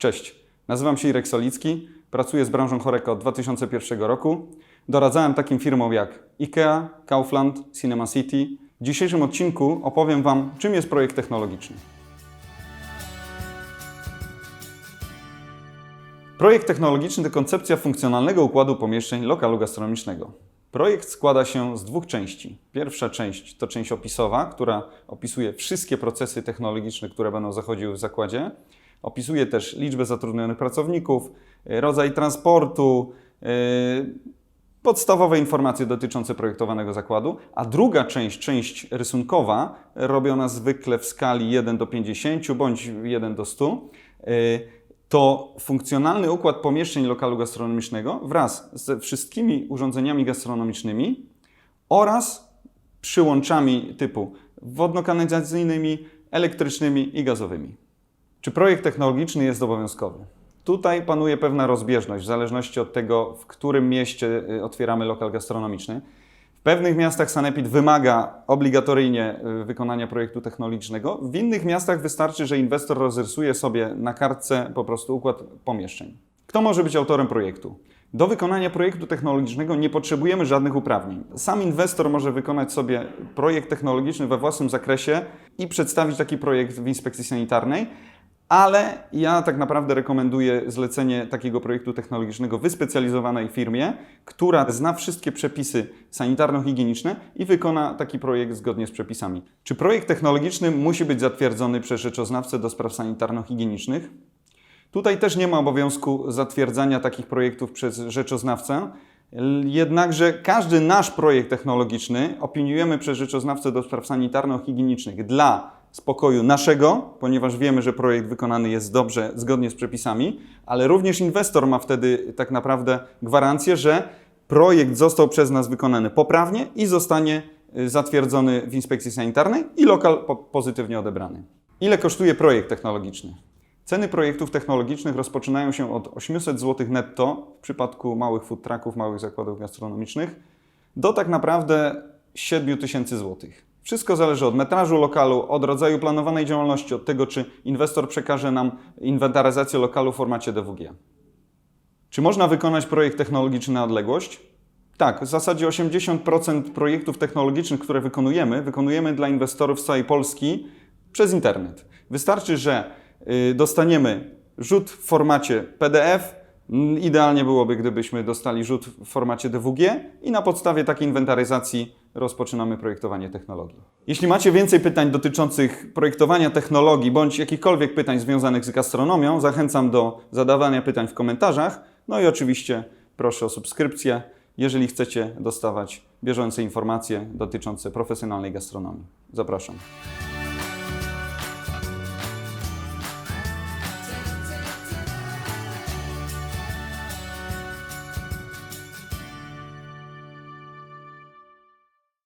Cześć, nazywam się Irek Solicki, pracuję z branżą Horeca od 2001 roku. Doradzałem takim firmom jak IKEA, Kaufland, Cinema City. W dzisiejszym odcinku opowiem Wam, czym jest projekt technologiczny. Projekt technologiczny to koncepcja funkcjonalnego układu pomieszczeń lokalu gastronomicznego. Projekt składa się z dwóch części. Pierwsza część to część opisowa, która opisuje wszystkie procesy technologiczne, które będą zachodziły w zakładzie. Opisuje też liczbę zatrudnionych pracowników, y, rodzaj transportu, yy, podstawowe informacje dotyczące projektowanego zakładu, a druga część, część rysunkowa, robiona zwykle w skali 1 do 50 bądź 1 do 100, yy, to funkcjonalny układ pomieszczeń lokalu gastronomicznego wraz ze wszystkimi urządzeniami gastronomicznymi oraz przyłączami typu wodno-kanalizacyjnymi, elektrycznymi i gazowymi. Czy projekt technologiczny jest obowiązkowy? Tutaj panuje pewna rozbieżność w zależności od tego, w którym mieście y, otwieramy lokal gastronomiczny. W pewnych miastach Sanepid wymaga obligatoryjnie y, wykonania projektu technologicznego. W innych miastach wystarczy, że inwestor rozrysuje sobie na kartce po prostu układ pomieszczeń. Kto może być autorem projektu? Do wykonania projektu technologicznego nie potrzebujemy żadnych uprawnień. Sam inwestor może wykonać sobie projekt technologiczny we własnym zakresie i przedstawić taki projekt w inspekcji sanitarnej, ale ja tak naprawdę rekomenduję zlecenie takiego projektu technologicznego wyspecjalizowanej firmie, która zna wszystkie przepisy sanitarno-higieniczne i wykona taki projekt zgodnie z przepisami. Czy projekt technologiczny musi być zatwierdzony przez rzeczoznawcę do spraw sanitarno-higienicznych? Tutaj też nie ma obowiązku zatwierdzania takich projektów przez rzeczoznawcę. Jednakże każdy nasz projekt technologiczny opiniujemy przez rzeczoznawcę do spraw sanitarno-higienicznych dla spokoju naszego, ponieważ wiemy, że projekt wykonany jest dobrze, zgodnie z przepisami, ale również inwestor ma wtedy tak naprawdę gwarancję, że projekt został przez nas wykonany poprawnie i zostanie y, zatwierdzony w inspekcji sanitarnej i lokal po- pozytywnie odebrany. Ile kosztuje projekt technologiczny? Ceny projektów technologicznych rozpoczynają się od 800 zł netto w przypadku małych food trucków, małych zakładów gastronomicznych do tak naprawdę 7000 zł. Wszystko zależy od metrażu lokalu, od rodzaju planowanej działalności, od tego, czy inwestor przekaże nam inwentaryzację lokalu w formacie DWG. Czy można wykonać projekt technologiczny na odległość? Tak, w zasadzie 80% projektów technologicznych, które wykonujemy, wykonujemy dla inwestorów z całej Polski przez internet. Wystarczy, że y, dostaniemy rzut w formacie PDF. Idealnie byłoby, gdybyśmy dostali rzut w formacie DWG i na podstawie takiej inwentaryzacji rozpoczynamy projektowanie technologii. Jeśli macie więcej pytań dotyczących projektowania technologii bądź jakichkolwiek pytań związanych z gastronomią, zachęcam do zadawania pytań w komentarzach. No i oczywiście proszę o subskrypcję, jeżeli chcecie dostawać bieżące informacje dotyczące profesjonalnej gastronomii. Zapraszam.